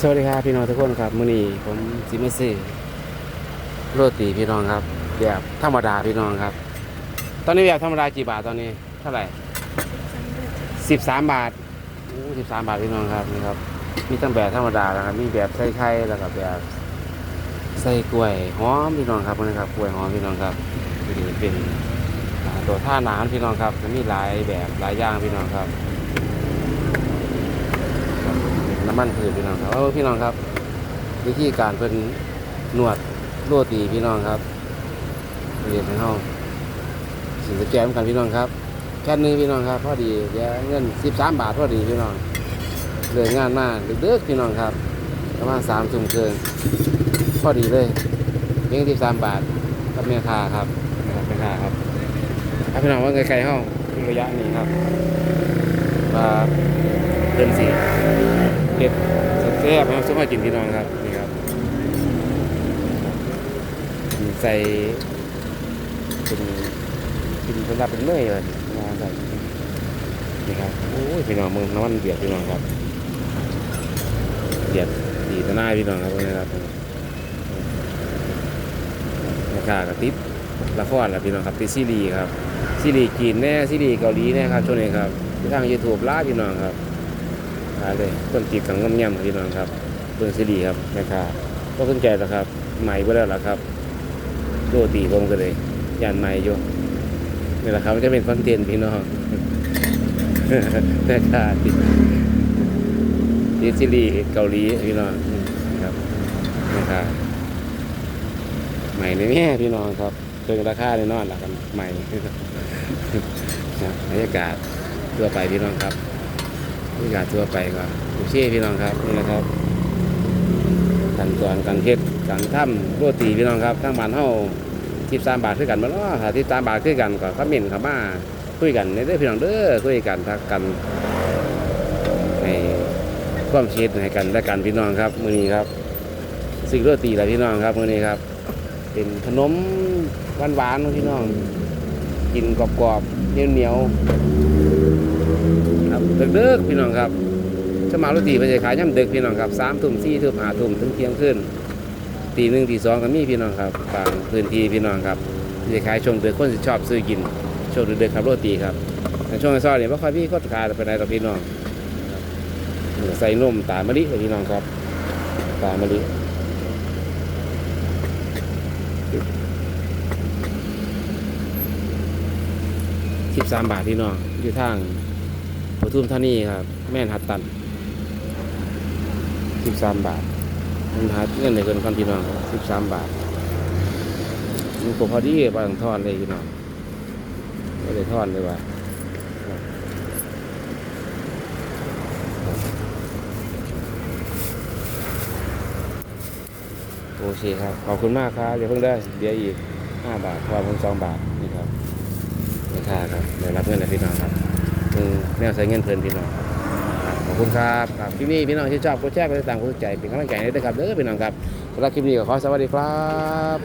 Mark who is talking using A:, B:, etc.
A: สวัสดีครับพี่น้องทุกคนครับมื้อนี้ผมซิมาซื้อโรตีพี่น้องครับแบบธรรมดาพี่น้องครับ ตอนนี้แบบธรรมดากี่บาทตอนนี้เท่าไหร่สิบสามบาทโอ้สิบสามบาทพี่น้องครับนี่ครับมีทั้งแบบธรรมดาแล้วครับมีแบบใส่ไข่แล้วก็แบบใส่กล้วยหอมพี่น้องครับนี่ครับกล้วยหอมพี่น้องครับนี่เป็นตัวท่าน้ำพี่น้องครับจะมีหลายแบบหลายอย่างพี่น้องครับ น้ำ มันพืชพี่น้องครับเออพี่น้องครับ วิธีการเป็นนวดโรตีพี่น้องครับเรียนในห้องสินสแกมกันพี่น้องครับแค่นึงพี่น้องครับพอดีเดี๋ยวเงินสิบสามบาทพอดีพี่น้องเลยงานมาเดึกๆพี่น้องครับประมาณสามทุ่มเกินพอดีเลยเพียงสิบสามบาทกับแม่ค้าครับนะครับแม่ค้าครับถ้าพี่น้องว่าไกลๆห้องระยะนี้ครับมาเดินสี่ เห็ดแซ่บๆนะครับสมัยกินพี่น้องครับนี่ครับใส่เป็นเป็นเป็นรับเป็นเมื่อยเลยมาใส่นี่ครับโอ้ยพี่น้องมึงน้ำมันเดือดพี่น้องครับเดือดดีต่อหน้าพี่น้องครับนี่ครับราคากระติบละครละพี่น้องครับติซีรีครับซีรีส์จีนแน่ซีรีเกาหลีแน่ครับช่วงนี้ครับที่ทางยูทูบล่าพี่น้องครับ ขายเลยต้นจีบกับงมย่ำพี่น้องครับเบิ่งซีดีครับแม่ค้าก็สนใจแล้วครับ ใหม่ไปแล้วล่ะครับโรตีผมก็เลยยันใหม่อยู่นี่แหละครับจะเป็นคอนเทนต์พี่น้องแม่ค้าติดติดซีรีส์เกาหลีพี่น้องครับแม่ค้าใหม่ในแม่พี่น้องครับเพิ่งราคาแน่นอนละกันใหม่บรรยากาศทั่วไปพี่น้องครับ บรรยากาศทั่วไปก็โอเคพี่น้องครับนี่นะครับขั้นตอนการเฮ็ดการทำโรตีพี่น้องครับทั้งบ้านเฮาสิบสามบาทคือกันบ่เนาะถ้าสิบสามบาทคือกันก็คอมเมนต์เข้ามาคุยกันในเด้อพี่น้องเด้อคุยกันทักกันให้ความคิดให้กันและกันพี่น้องครับมื้อนี้ครับสิ่งโรตีแหละพี่น้องครับมื้อนี้ครับ เป็นขนมหวานๆพี่น้อง กินกรอบๆเหนียวๆ เดึกๆพี่น้องครับสมารุตีไปจะขายย่ำดึกพี่น้องครับสามทุ่มสี่ทุ่มห้าทุ่มถึงเที่ยงคืนตีหนึ่งตีสองก็มีพี่น้องครับบางพื้นที่พี่น้องครับจะขายช่วงดึกคนชอบซื้อกินช่วงดึกๆครับโรตีครับแต่ช่วงซอนเนี่ยไม่ค่อยพี่ก็ขายไปไหนหรอพี่น้องใส่นมตามะลิพี่น้องครับตามะลิสิบสามบาทพี่น้องอยู่ทาง ทุมธานีครับ แม่นหัดตันสิบสามบาทมันหาเงินในเกินคอนพี่น้องสิบสามบาทมันก็พอดีบางทอนเลยพี่น้องไม่ได้ทอนเลยว่าโอเคครับ ขอบคุณมากครับ เดี๋ยวเพิ่งได้ เดี๋ยวอีกห้าบาทพอเพิ่งสองบาทนี่ครับราคาครับเดี๋ยวรับเงินจากพี่น้องครับ อืมแนวใส่เงินเพลินพี่น้องขอบคุณครับครับคลิปนี้พี่น้องที่ชอบก็แชร์ไปต่ามกดใจเป็นกำลังใจให้ด้วยครับเด้อพี่น้องครับสำหรับคลิปนี้ก็ขอสวัสดีครับ